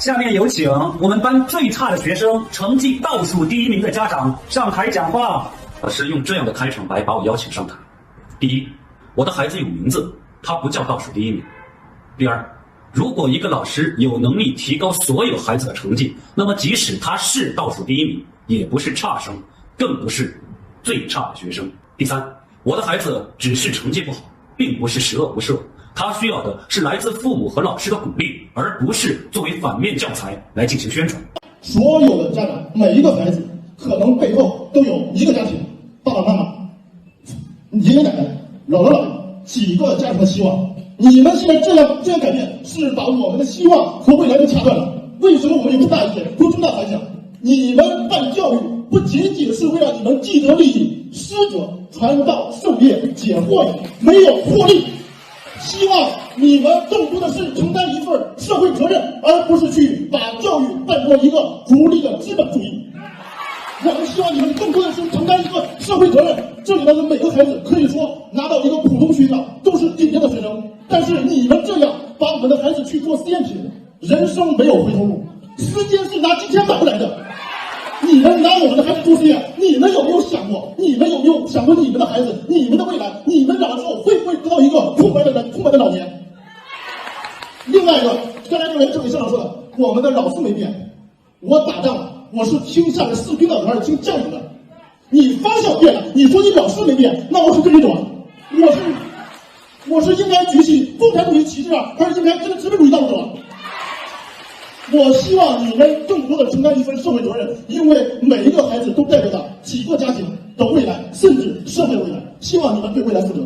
下面有请我们班最差的学生，成绩倒数第一名的家长上台讲话。老师用这样的开场白把我邀请上台。第一，我的孩子有名字，他不叫倒数第一名。第二，如果一个老师有能力提高所有孩子的成绩，那么即使他是倒数第一名，也不是差生，更不是最差的学生。第三，我的孩子只是成绩不好，并不是十恶不赦，他需要的是来自父母和老师的鼓励，而不是作为反面教材来进行宣传。所有的家长，每一个孩子，可能背后都有一个家庭，爸爸妈妈、爷爷奶奶、姥姥姥爷几个家庭的希望。你们现在这样这样改变，是把我们的希望和未来都掐断了。为什么我们有个大意见，说这么大反响？你们办教育不仅仅是为了你们既得利益，师者传道授业解惑也，没有获利。希望你们更多的是承担一份社会责任，而不是去把教育办作一个逐利的资本主义。我们希望你们更多的是承担一个社会责任。这里面的每个孩子可以说拿到一个普通学校都是顶尖的学生，但是你们这样把我们的孩子去做实验品，人生没有回头路，时间是拿金钱买不来的。你们拿我们的孩子做实验，你们有没有想过？你们有没有想过你们的孩子、你们的未来？你们长大之后会不会得到一个空白的人、空白的老年？另外一个，刚才这位这位校长说的，我们的老师没变，我打仗我是听下面士兵的还是听将领的？你方向变了，你说你老师没变，那我是跟你走啊？我是我是应该举起共产主义旗帜啊，还是应该跟着资本主义道路走啊？我希望你们更多的承担一份社会责任，因为每一个孩子都代表着几个家庭的未来，甚至社会未来。希望你们对未来负责。